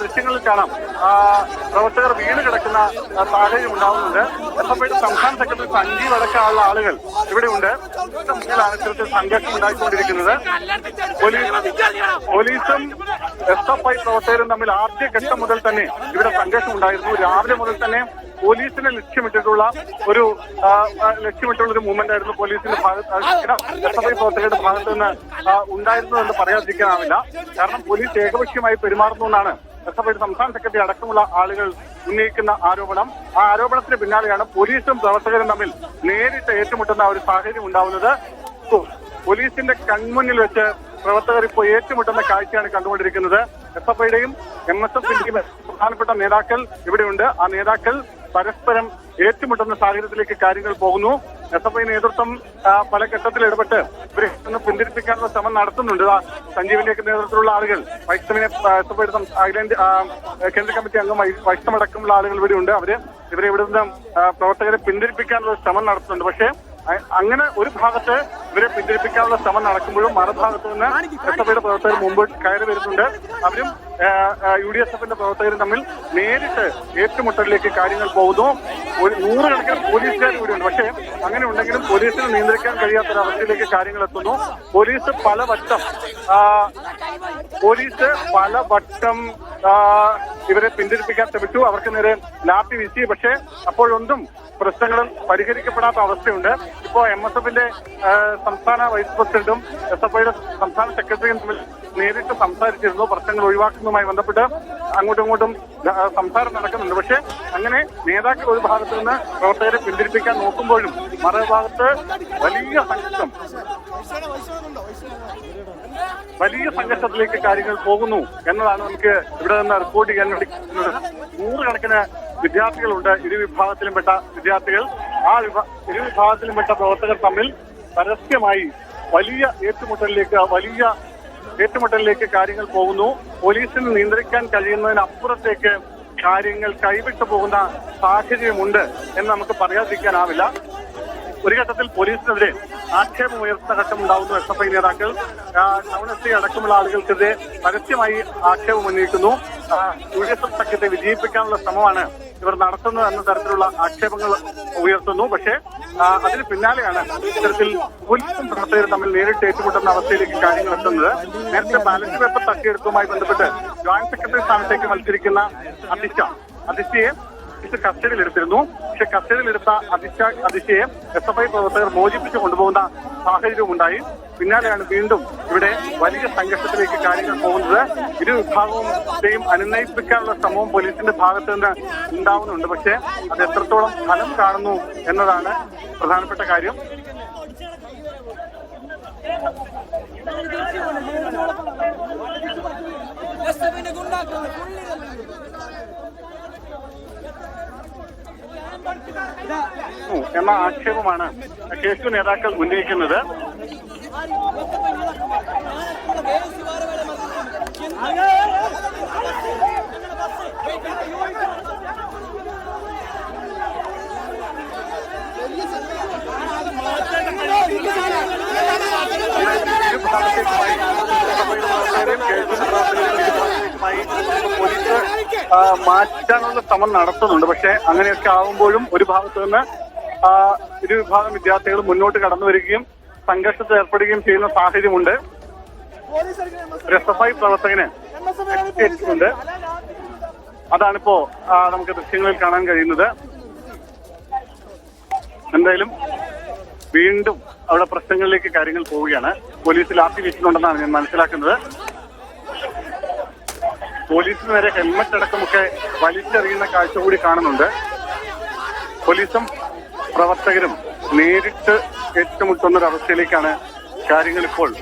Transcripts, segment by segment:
ദൃശ്യങ്ങളിൽ കാണാം. പ്രവർത്തകർ വീണ് കിടക്കുന്ന സാഹചര്യം ഉണ്ടാവുന്നുണ്ട്. ഐയുടെ സംസ്ഥാന സെക്രട്ടറി സഞ്ജീവ് അടക്കമുള്ള ആളുകൾ ഇവിടെയുണ്ട് ഉണ്ട്. ഇത്തരത്തിൽ സംഘർഷം ഉണ്ടായിക്കൊണ്ടിരിക്കുന്നത്. പോലീസും എസ് എഫ് ഐ പ്രവർത്തകരും തമ്മിൽ ആദ്യ ഘട്ടം മുതൽ തന്നെ ഇവിടെ സംഘർഷം ഉണ്ടായിരുന്നു. രാവിലെ മുതൽ തന്നെ പോലീസിനെ ലക്ഷ്യമിട്ടിട്ടുള്ള ഒരു ലക്ഷ്യമിട്ടുള്ള ഒരു മൂവ്മെന്റ് ആയിരുന്നു പോലീസിന്റെ ഭാഗത്ത് എസ് എഫ് ഐ പ്രവർത്തകരുടെ ഭാഗത്ത് നിന്ന് ഉണ്ടായിരുന്നു എന്ന് പറയാതിരിക്കാനാവില്ല. കാരണം പോലീസ് ഏകപക്ഷീയമായി പെരുമാറുന്നു എന്നാണ് ഐ സംസ്ഥാന സെക്രട്ടറി അടക്കമുള്ള ആളുകൾ ഉന്നയിക്കുന്ന ആരോപണം. ആ ആരോപണത്തിന് പിന്നാലെയാണ് പോലീസും പ്രവർത്തകരും തമ്മിൽ നേരിട്ട് ഏറ്റുമുട്ടുന്ന ഒരു സാഹചര്യം ഉണ്ടാവുന്നത്. പോലീസിന്റെ കൺമുന്നിൽ വെച്ച് പ്രവർത്തകർ ഇപ്പോൾ ഏറ്റുമുട്ടുന്ന കാഴ്ചയാണ് കണ്ടുകൊണ്ടിരിക്കുന്നത്. എസ് എഫ് ഐയുടെയും എം എസ് എഫിന്റെയും പ്രധാനപ്പെട്ട നേതാക്കൾ ഇവിടെയുണ്ട്. ആ നേതാക്കൾ പരസ്പരം ഏറ്റുമുട്ടുന്ന സാഹചര്യത്തിലേക്ക് കാര്യങ്ങൾ പോകുന്നു. എസ് എഫ് ഐ നേതൃത്വം പല ഘട്ടത്തിൽ ഇടപെട്ട് ഇവരെ പിന്തിരിപ്പിക്കാനുള്ള ശ്രമം നടത്തുന്നുണ്ട്. സഞ്ജീവിന്റെയൊക്കെ സഞ്ജീവിന്റെ നേതൃത്വത്തിലുള്ള ആളുകൾ വൈഷ്ണവിനെ എസ് എഫ് ഐയുടെ അഖിലേന്ത്യ കേന്ദ്ര കമ്മിറ്റി അംഗം വൈഷ്ണവടക്കമുള്ള ആളുകൾ ഇവിടെയുണ്ട് അവർ ഇവരെ ഇവിടെ നിന്ന് പ്രവർത്തകരെ പിന്തിരിപ്പിക്കാനുള്ള ശ്രമം നടത്തുന്നുണ്ട്. പക്ഷേ അങ്ങനെ ഒരു ഭാഗത്ത് ഇവരെ പിന്തിരിപ്പിക്കാനുള്ള ശ്രമം നടക്കുമ്പോഴും മറുഭാഗത്ത് നിന്ന് എസ് എഫ് ഐയുടെ പ്രവർത്തകർ മുമ്പോട്ട് കയറി വരുന്നുണ്ട്. അവരും യു ഡി എസ് എഫിന്റെ പ്രവർത്തകരും തമ്മിൽ നേരിട്ട് ഏറ്റുമുട്ടലിലേക്ക് കാര്യങ്ങൾ പോകുന്നു. ഒരു നൂറുകണക്കിന് പോലീസുകാർ ഇവിടെയുണ്ട് പക്ഷേ അങ്ങനെ ഉണ്ടെങ്കിലും പോലീസിന് നിയന്ത്രിക്കാൻ കഴിയാത്ത അവസ്ഥയിലേക്ക് കാര്യങ്ങൾ എത്തുന്നു. പോലീസ് പലവട്ടം വട്ടം പോലീസ് പലവട്ടം വട്ടം ഇവരെ പിന്തിരിപ്പിക്കാൻ ശ്രമിച്ചു. അവർക്ക് നേരെ ലാത്തി വീശി. പക്ഷേ അപ്പോഴൊന്നും പ്രശ്നങ്ങളും പരിഹരിക്കപ്പെടാത്ത അവസ്ഥയുണ്ട്. ഇപ്പോ എം എസ് എഫിന്റെ സംസ്ഥാന വൈസ് പ്രസിഡന്റും എസ് എഫ് ഐയുടെ സംസ്ഥാന സെക്രട്ടറിയും തമ്മിൽ നേരിട്ട് സംസാരിച്ചിരുന്നു. പ്രശ്നങ്ങൾ ഒഴിവാക്കുന്നതുമായി ബന്ധപ്പെട്ട് അങ്ങോട്ടും ഇങ്ങോട്ടും സംസാരം നടക്കുന്നുണ്ട്. പക്ഷേ അങ്ങനെ നേതാക്കൾ ഒരു ഭാഗത്ത് നിന്ന് പ്രവർത്തകരെ പിന്തിരിപ്പിക്കാൻ നോക്കുമ്പോഴും മറുഭാഗത്ത് വലിയ സംഘർഷം വലിയ സംഘർഷത്തിലേക്ക് കാര്യങ്ങൾ പോകുന്നു എന്നതാണ് നമുക്ക് ഇവിടെ നിന്ന് റിപ്പോർട്ട് ചെയ്യാൻ വേണ്ടി. നൂറുകണക്കിന് വിദ്യാർത്ഥികളുണ്ട്. ഇരു വിഭാഗത്തിലും പെട്ട വിദ്യാർത്ഥികൾ. ആ ഇരു വിഭാഗത്തിലും പെട്ട പ്രവർത്തകർ തമ്മിൽ പരസ്യമായി വലിയ ഏറ്റുമുട്ടലിലേക്ക് വലിയ ഏറ്റുമുട്ടലിലേക്ക് കാര്യങ്ങൾ പോകുന്നു. പോലീസിന് നിയന്ത്രിക്കാൻ കഴിയുന്നതിനപ്പുറത്തേക്ക് കാര്യങ്ങൾ കൈവിട്ടു പോകുന്ന സാഹചര്യമുണ്ട് എന്ന് നമുക്ക് പറയാതിരിക്കാനാവില്ല. ഒരു ഘട്ടത്തിൽ പോലീസിനെതിരെ ആക്ഷേപം ഉയർത്തുന്ന ഘട്ടം ഉണ്ടാവുന്നു എസ് എഫ് ഐ നേതാക്കൾ. ടൗൺ എസ് ഐ അടക്കമുള്ള ആളുകൾക്കെതിരെ പരസ്യമായി ആക്ഷേപം ഉന്നയിക്കുന്നു. യു സഖ്യത്തെ വിജയിപ്പിക്കാനുള്ള ശ്രമമാണ് ഇവർ നടത്തുന്നത് എന്ന തരത്തിലുള്ള ആക്ഷേപങ്ങൾ ഉയർത്തുന്നു. പക്ഷേ അതിന് പിന്നാലെയാണ് ഇത്തരത്തിൽ പോലീസും പ്രവർത്തകരും തമ്മിൽ നേരിട്ട് ഏറ്റുമുട്ടുന്ന അവസ്ഥയിലേക്ക് കാര്യങ്ങൾ എത്തുന്നത്. നേരത്തെ ബാലറ്റ് പേപ്പർ തട്ടിയെടുപ്പുമായി ബന്ധപ്പെട്ട് ജോയിന്റ് സെക്രട്ടറി സ്ഥാനത്തേക്ക് മത്സരിക്കുന്ന അതിഷ അതിഷയെ ഇത് കസ്റ്റഡിയിലെടുത്തിരുന്നു. പക്ഷെ കസ്റ്റഡിയിൽ എടുത്ത അതിശ അതിശയെ എസ് എഫ് ഐ പ്രവർത്തകർ മോചിപ്പിച്ചു കൊണ്ടുപോകുന്ന സാഹചര്യവും ഉണ്ടായി. പിന്നാലെയാണ് വീണ്ടും ഇവിടെ വലിയ സംഘർഷത്തിലേക്ക് കാര്യങ്ങൾ പോകുന്നത്. ഇരു വിഭാഗവും അനുനയിപ്പിക്കാനുള്ള ശ്രമവും പോലീസിന്റെ ഭാഗത്ത് നിന്ന് ഉണ്ടാവുന്നുണ്ട്. പക്ഷേ അത് എത്രത്തോളം ഫലം കാണുന്നു എന്നതാണ് പ്രധാനപ്പെട്ട കാര്യം. എന്ന ആക്ഷേപമാണ് കേസു നേതാക്കൾ ഉന്നയിക്കുന്നത് പോലീസ് മാറ്റാനുള്ള ശ്രമം നടത്തുന്നുണ്ട്. പക്ഷേ അങ്ങനെയൊക്കെ ആവുമ്പോഴും ഒരു ഭാഗത്ത് നിന്ന് ഇരു വിഭാഗം വിദ്യാർത്ഥികൾ മുന്നോട്ട് കടന്നു വരികയും സംഘർഷത്തിൽ ഏർപ്പെടുകയും ചെയ്യുന്ന സാഹചര്യമുണ്ട്. ഒരു എസ് എഫ് ഐ പ്രവർത്തകന് എത്തിയിട്ടുണ്ട്. അതാണിപ്പോ നമുക്ക് ദൃശ്യങ്ങളിൽ കാണാൻ കഴിയുന്നത്. എന്തായാലും വീണ്ടും അവിടെ പ്രശ്നങ്ങളിലേക്ക് കാര്യങ്ങൾ പോവുകയാണ്. പോലീസ് ലാത്തി വീശുന്നുണ്ടെന്നാണ് ഞാൻ മനസ്സിലാക്കുന്നത്. പോലീസിന് നേരെ ഹെൽമറ്റ് അടക്കമൊക്കെ വലിച്ചെറിയുന്ന കാഴ്ച കൂടി കാണുന്നുണ്ട്. പോലീസും പ്രവർത്തകരും നേരിട്ട് ഏറ്റുമുട്ടുന്ന ഒരു അവസ്ഥയിലേക്കാണ് കാര്യങ്ങൾ ഇപ്പോൾ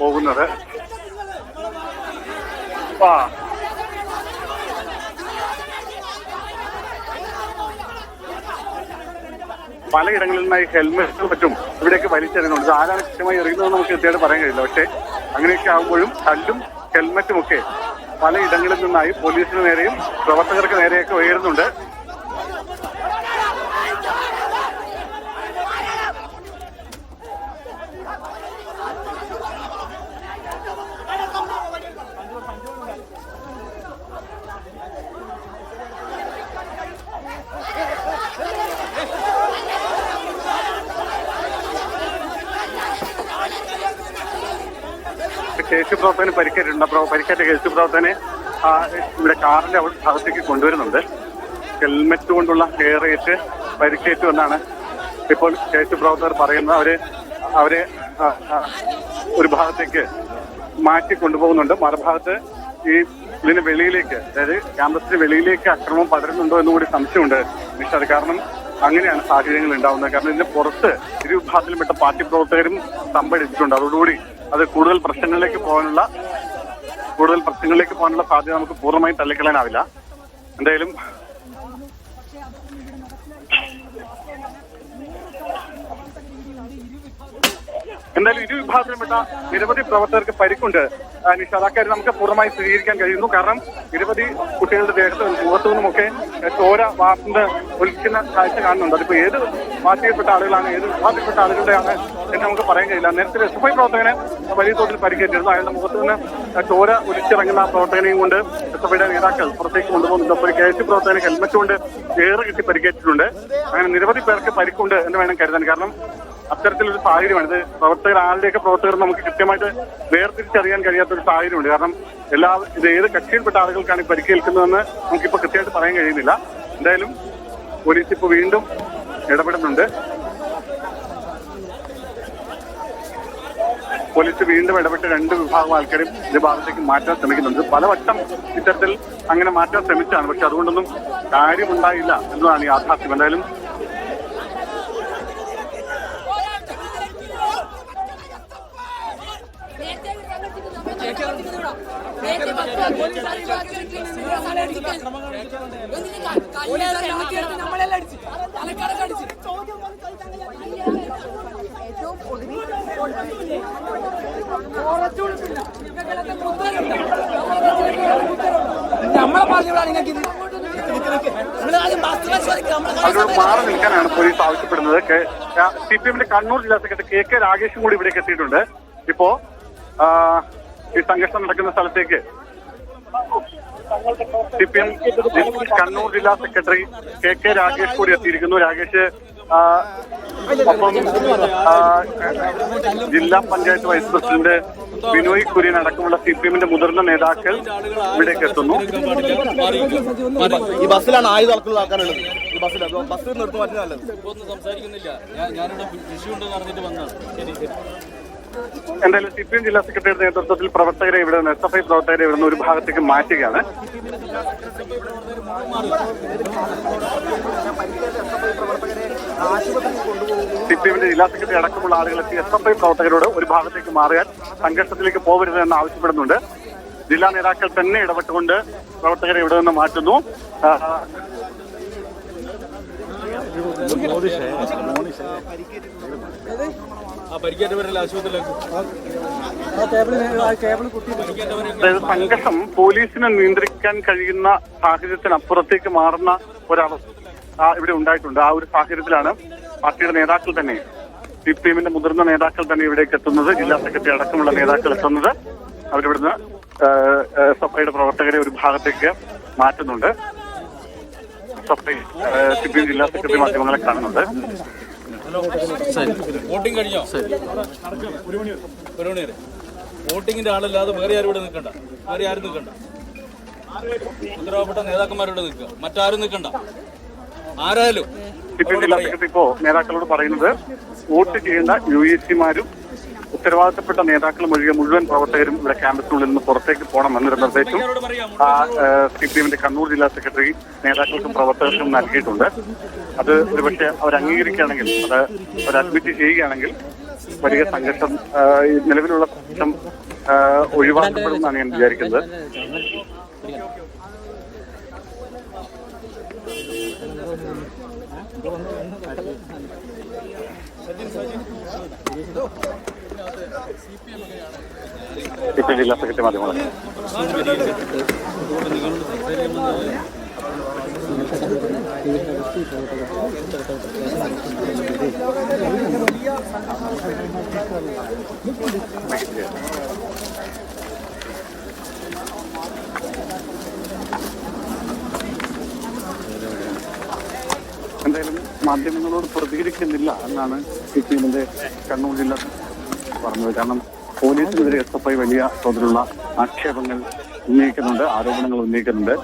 പോകുന്നത്. ആ. പലയിടങ്ങളിൽ നിന്നായി ഹെൽമെറ്റും മറ്റും ഇവിടേക്ക് വലിച്ചെറിയുന്നുണ്ട്. ആരാണ് കൃത്യമായി എറിയുന്നതെന്ന് നമുക്ക് കൃത്യമായിട്ട് പറയാൻ കഴിയില്ല. പക്ഷേ അങ്ങനെയൊക്കെ ആകുമ്പോഴും കല്ലും ഹെൽമെറ്റും ഒക്കെ പലയിടങ്ങളിൽ നിന്നായി പോലീസിന് നേരെയും പ്രവർത്തകർക്ക് നേരെയൊക്കെ ഉയരുന്നുണ്ട്. യേശു പ്രവർത്തകന് പരിക്കേറ്റിട്ടുണ്ട്. അപ്പോൾ പരിക്കേറ്റ യേശു പ്രവർത്തകനെ ആ, ഇവിടെ കാറിന്റെ ഭാഗത്തേക്ക് കൊണ്ടുവരുന്നുണ്ട്. ഹെൽമെറ്റ് കൊണ്ടുള്ള കയറേറ്റ് പരിക്കേറ്റു എന്നാണ് ഇപ്പോൾ യേശു പ്രവർത്തകർ പറയുന്നത്. അവർ അവരെ ഒരു ഭാഗത്തേക്ക് മാറ്റി കൊണ്ടുപോകുന്നുണ്ട്. മറുഭാഗത്ത് ഈ ഇതിന് വെളിയിലേക്ക് അതായത് ക്യാമ്പസിന് വെളിയിലേക്ക് അക്രമം പടരുന്നുണ്ടോ എന്നുകൂടി സംശയമുണ്ട് നിഷാദ് കാരണം അങ്ങനെയാണ് സാഹചര്യങ്ങൾ ഉണ്ടാവുന്നത് കാരണം ഇതിന് പുറത്ത് ഇരു വിഭാഗത്തിൽപ്പെട്ട പാർട്ടി പ്രവർത്തകരും തമ്പടിച്ചിട്ടുണ്ട്. അതോടുകൂടി അത് കൂടുതൽ പ്രശ്നങ്ങളിലേക്ക് പോകാനുള്ള കൂടുതൽ പ്രശ്നങ്ങളിലേക്ക് പോകാനുള്ള സാധ്യത നമുക്ക് പൂർണമായും തള്ളിക്കളയാനാവില്ല. എന്തായാലും എന്തായാലും ഇരു വിഭാഗത്തിൽപ്പെട്ട നിരവധി പ്രവർത്തകർക്ക് പരിക്കുണ്ട്. നിഷ നിഷാദ് അക്കാര്യം നമുക്ക് പൂർണമായി സ്ഥിരീകരിക്കാൻ കഴിയുന്നു. കാരണം നിരവധി കുട്ടികളുടെ ദേഹത്ത് മുഖത്തു നിന്നുമൊക്കെ ചോര വാർന്ന് ഒലിക്കുന്ന കാഴ്ച കാണുന്നുണ്ട്. അതിപ്പോ ഏത് പാർട്ടിയിൽപ്പെട്ട ആളുകളാണ് ഏത് വിഭാഗത്തിൽപ്പെട്ട ആളുകളുടെയാണ് എന്ന് നമുക്ക് പറയാൻ കഴിയില്ല. നേരത്തെ എസ് എഫ് ഐ പ്രവർത്തകന് വലിയ തോതിൽ പരിക്കേറ്റിരുന്നു. അയാളുടെ മുഖത്ത് നിന്ന് ചോര ഒലിച്ചിറങ്ങുന്ന പ്രവർത്തകനെയും കൊണ്ട് എസ് എഫ് ഐയുടെ നേതാക്കൾ പുറത്തേക്ക് കൊണ്ടുപോകുന്നുണ്ട്. അപ്പോൾ കെ എസ് പ്രവർത്തകന് ഹെൽമറ്റ് കൊണ്ട് ഏറ് കിട്ടി പരിക്കേറ്റിട്ടുണ്ട്. അങ്ങനെ നിരവധി പേർക്ക് പരിക്കുണ്ട് എന്ന് വേണം കരുതാൻ. കാരണം അത്തരത്തിലൊരു സാഹചര്യമാണ്. ഇത് പ്രവർത്തകർ ആരുടെയൊക്കെ പ്രവർത്തകർ നമുക്ക് കൃത്യമായിട്ട് വേർതിരിച്ചറിയാൻ കഴിയാത്ത ഒരു സാഹചര്യമുണ്ട്. കാരണം എല്ലാ ഇത് ഏത് കക്ഷിയിൽപ്പെട്ട ആളുകൾക്കാണ് ഈ പരിക്കേൽക്കുന്നതെന്ന് നമുക്കിപ്പോൾ കൃത്യമായിട്ട് പറയാൻ കഴിയുന്നില്ല. എന്തായാലും പോലീസ് ഇപ്പോൾ വീണ്ടും ഇടപെടുന്നുണ്ട്. പോലീസ് വീണ്ടും ഇടപെട്ട് രണ്ട് വിഭാഗം ആൾക്കാരും ഇത് ഭാഗത്തേക്ക് മാറ്റാൻ ശ്രമിക്കുന്നുണ്ട്. പലവട്ടം ഇത്തരത്തിൽ അങ്ങനെ മാറ്റാൻ ശ്രമിച്ചാണ് പക്ഷെ അതുകൊണ്ടൊന്നും കാര്യമുണ്ടായില്ല എന്നതാണ് യാഥാർത്ഥ്യം. എന്തായാലും നമ്മളെ നിങ്ങൾക്ക് ഇത് മാറി നിൽക്കാനാണ് പോലീസ് ആവശ്യപ്പെടുന്നത്. സി പി എമ്മിന്റെ കണ്ണൂർ ജില്ലാ സെക്രട്ടറി കെ കെ രാഗേഷും കൂടി ഇവിടേക്ക് എത്തിയിട്ടുണ്ട്. ഇപ്പോ ഈ സംഘർഷം നടക്കുന്ന സ്ഥലത്തേക്ക് സി പി എം കണ്ണൂർ ജില്ലാ സെക്രട്ടറി കെ കെ രാകേഷ് കൂടി എത്തിയിരിക്കുന്നു. രാകേഷ് ഒപ്പം ജില്ലാ പഞ്ചായത്ത് വൈസ് പ്രസിഡന്റ് ബിനോയ് കുര്യൻ അടക്കമുള്ള സി പി എമ്മിന്റെ മുതിർന്ന നേതാക്കൾ ഇവിടേക്ക് എത്തുന്നു. ഈ ബസ്സിലാണ് ആയുധ ആൾക്കാരുള്ളത്. ഈ ബസ്സിൽ ബസ്സിൽ നിർത്തി മാറ്റുന്നത് നല്ലത് ഒന്നും സംസാരിക്കുന്നില്ല. ഞാൻ ഞാനിവിടെ വിഷു ഉണ്ടെന്ന് അറിഞ്ഞിട്ട് വന്നതാണ്. ശരി ശരി. എന്തായാലും സി പി എം ജില്ലാ സെക്രട്ടറിയുടെ നേതൃത്വത്തിൽ പ്രവർത്തകരെ ഇവിടെ നിന്ന് എസ് എഫ് ഐ പ്രവർത്തകരെ ഇവിടെ നിന്ന് ഒരു ഭാഗത്തേക്ക് മാറ്റുകയാണ്. സി പി എമ്മിന്റെ ജില്ലാ സെക്രട്ടറി അടക്കമുള്ള ആളുകൾ എത്തി എസ് എഫ് ഐ പ്രവർത്തകരോട് ഒരു ഭാഗത്തേക്ക് മാറിയാൽ സംഘർഷത്തിലേക്ക് പോകരുത് എന്ന് ആവശ്യപ്പെടുന്നുണ്ട്. ജില്ലാ നേതാക്കൾ തന്നെ ഇടപെട്ടുകൊണ്ട് പ്രവർത്തകരെ ഇവിടെ നിന്ന് മാറ്റുന്നു. ആശുപത്രിയിലേക്ക് അതായത് സംഘർഷം പോലീസിനെ നിയന്ത്രിക്കാൻ കഴിയുന്ന സാഹചര്യത്തിനപ്പുറത്തേക്ക് മാറുന്ന ഒരവസ്ഥ ഇവിടെ ഉണ്ടായിട്ടുണ്ട്. ആ ഒരു സാഹചര്യത്തിലാണ് പാർട്ടിയുടെ നേതാക്കൾ തന്നെ സി പി എമ്മിന്റെ മുതിർന്ന നേതാക്കൾ തന്നെ ഇവിടേക്ക് എത്തുന്നത് ജില്ലാ സെക്രട്ടറി അടക്കമുള്ള നേതാക്കൾ എത്തുന്നത്. അവരിവിടുന്ന് സഭയുടെ പ്രവർത്തകരെ ഒരു ഭാഗത്തേക്ക് മാറ്റുന്നുണ്ട്. സഭ സി പി എം ജില്ലാ സെക്രട്ടറി മാധ്യമങ്ങളെ കാണുന്നുണ്ട്. വോട്ടിംഗ് കഴിഞ്ഞോ? ഒരു മണി വരെ വോട്ടിങ്ങിന്റെ ആളല്ലാതെ വേറെ ആരും ഇവിടെ നിൽക്കണ്ട. വേറെ ആരും നിൽക്കണ്ട. ഉത്തരവാദപ്പെട്ട നേതാക്കന്മാരോട് നിൽക്കുക. മറ്റാരും നിൽക്കണ്ട. ആരായാലും ഇപ്പോ നേതാക്കളോട് പറയുന്നത് വോട്ട് ചെയ്യേണ്ട യു എ സിമാരും ഉത്തരവാദിത്തപ്പെട്ട നേതാക്കളും ഒഴികെ മുഴുവൻ പ്രവർത്തകരും ഇവിടെ ക്യാമ്പസിനുള്ളിൽ നിന്ന് പുറത്തേക്ക് പോകണം എന്നൊരു നിർദ്ദേശം സി പി എമ്മിന്റെ കണ്ണൂർ ജില്ലാ സെക്രട്ടറി നേതാക്കൾക്കും പ്രവർത്തകർക്കും നൽകിയിട്ടുണ്ട്. അത് ഒരുപക്ഷെ അവർ അംഗീകരിക്കുകയാണെങ്കിൽ അത് അവർ അഡ്മിറ്റ് ചെയ്യുകയാണെങ്കിൽ വലിയ സംഘർഷം നിലവിലുള്ള പ്രശ്നം ഒഴിവാക്കപ്പെടും ഒഴിവാക്കപ്പെടുമെന്നാണ് ഞാൻ വിചാരിക്കുന്നത്. സി പി എം ജില്ലാ സെക്രട്ടറി മാധ്യമങ്ങളെ. എന്തായാലും മാധ്യമങ്ങളോട് പ്രതികരിക്കുന്നില്ല എന്നാണ് സി പി എമ്മിന്റെ കണ്ണൂർ ജില്ല പറഞ്ഞത്. കാരണം പോലീസിനെതിരെ എസ് എഫ് ഐ വലിയ തോതിലുള്ള ആക്ഷേപങ്ങൾ ഉന്നയിക്കുന്നുണ്ട് ആരോപണങ്ങൾ ഉന്നയിക്കുന്നുണ്ട്.